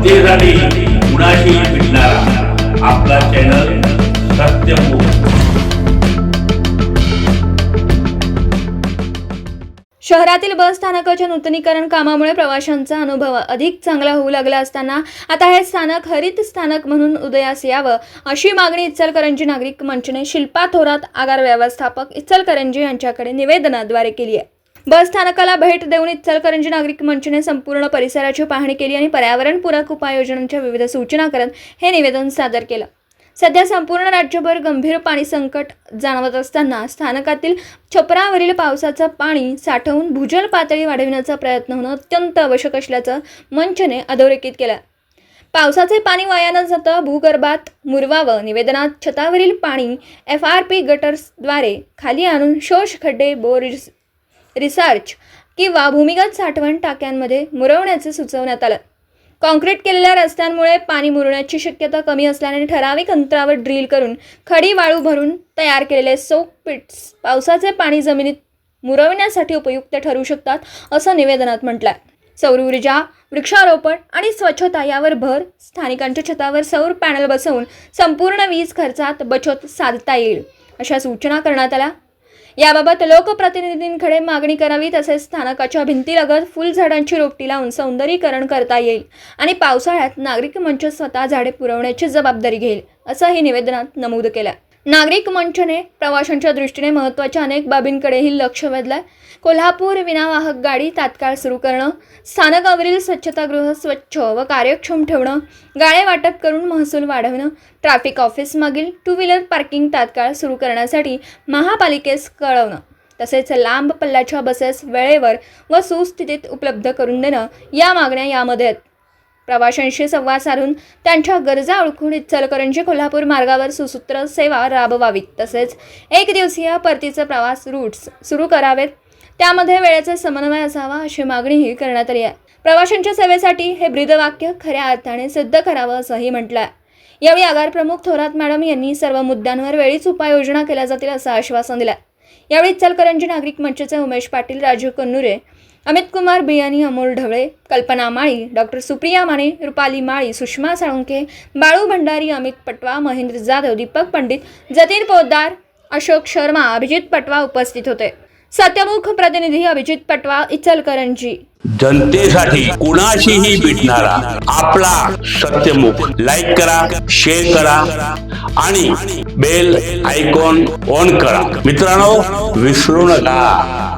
जनतेसाठी कुणाशी भेटणारा आपला चॅनल सत्यमुख शहरातील बस स्थानकाच्या नूतनीकरण कामामुळे प्रवाशांचा अनुभव अधिक चांगला होऊ लागला असताना आता हे स्थानक हरित स्थानक म्हणून उदयास यावं अशी मागणी इचलकरंजी नागरिक मंचने शिल्पा थोरात आगार व्यवस्थापक इचलकरंजी यांच्याकडे निवेदनाद्वारे केली आहे. बस स्थानकाला भेट देऊन इचलकरंजी नागरिक मंचने संपूर्ण परिसराची पाहणी केली आणि पर्यावरणपूरक उपाययोजनांच्या विविध सूचना करत हे निवेदन सादर केलं. सध्या संपूर्ण राज्यभर गंभीर पाणी संकट जाणवत असताना स्थानकातील छपरावरील पावसाचं पाणी साठवून भूजल पातळी वाढविण्याचा प्रयत्न होणं अत्यंत आवश्यक असल्याचं मंचने अधोरेखित केलं. पावसाचे पाणी वाया न जाता भूगर्भात मुरवावं निवेदनात छतावरील पाणी एफ आर पी गटर्सद्वारे खाली आणून शोष खड्डे बोरिज रिसर्च किंवा भूमिगत साठवण टाक्यांमध्ये मुरवण्याचे सुचवण्यात आलं. कॉन्क्रीट केलेल्या रस्त्यांमुळे पाणी मुरण्याची शक्यता कमी असल्याने ठराविक अंतरावर ड्रिल करून खडी वाळू भरून तयार केलेले सोक पिट्स पावसाचे पाणी जमिनीत मुरवण्यासाठी उपयुक्त ठरू शकतात असं निवेदनात म्हटलंय. सौर ऊर्जा वृक्षारोपण आणि स्वच्छता यावर भर स्थानिकांच्या छतावर सौर पॅनल बसवून संपूर्ण वीज खर्चात बचत साधता येईल अशा सूचना करण्यात आल्या. याबाबत लोकप्रतिनिधींकडे मागणी करावी तसेच स्थानकाच्या भिंतीलगत फुलझाडांची रोपटी लावून सौंदर्यीकरण करता येईल आणि पावसाळ्यात नागरिक मंच स्वतः झाडे पुरवण्याची जबाबदारी घेईल असंही निवेदनात नमूद केलं. नागरिक मंचने प्रवाशांच्या दृष्टीने महत्त्वाच्या अनेक बाबींकडेही लक्ष वेधलंय. कोल्हापूर विनावाहक गाडी तात्काळ सुरू करणं स्थानकावरील स्वच्छतागृह स्वच्छ व कार्यक्षम ठेवणं गाळे वाटप करून महसूल वाढवणं ट्रॅफिक ऑफिसमागील टू व्हीलर पार्किंग तात्काळ सुरू करण्यासाठी महापालिकेस कळवणं तसेच लांब पल्ल्याच्या बसेस वेळेवर व सुस्थितीत उपलब्ध करून देणं या मागण्या यामध्ये आहेत. प्रवाशांशी संवाद साधून त्यांच्या गरजा ओळखून इचलकरंजी कोल्हापूर मार्गावर सुसूत्र सेवा राबवावी तसेच एक दिवसीय परतीचे प्रवास रूट्स सुरू करावेत. त्यामध्ये वेळेचा समन्वय असावा अशी मागणीही करण्यात आली आहे. प्रवाशांच्या सेवेसाठी हे ब्रीदवाक्य खऱ्या अर्थाने सिद्ध करावं असंही म्हटलं आहे यावेळी आगार प्रमुख थोरात मॅडम यांनी सर्व मुद्द्यांवर वेळीच उपाययोजना केल्या जातील असं आश्वासन दिलं यावेळी इचलकरंजी नागरिक मंचचे उमेश पाटील राजीव कन्नुरे अमित कुमार बियानी अमोल ढवळे कल्पना माळी डॉक्टर सुप्रिया माने रुपाली माळी सुषमा साळुंके बाळू भंडारी अमित पटवा महेंद्र जाधव दीपक पंडित जतीन पोद्दार अशोक शर्मा अभिजित पटवा उपस्थित होते. सत्यमुख प्रतिनिधी अभिजित पटवा इचलकरंजी. जनतेसाठी कुणाशीही भेटणारा आपला सत्यमुख लाईक करा शेअर करा आणि बेल आयकॉन ऑन करा. मित्रांनो विसरू नका.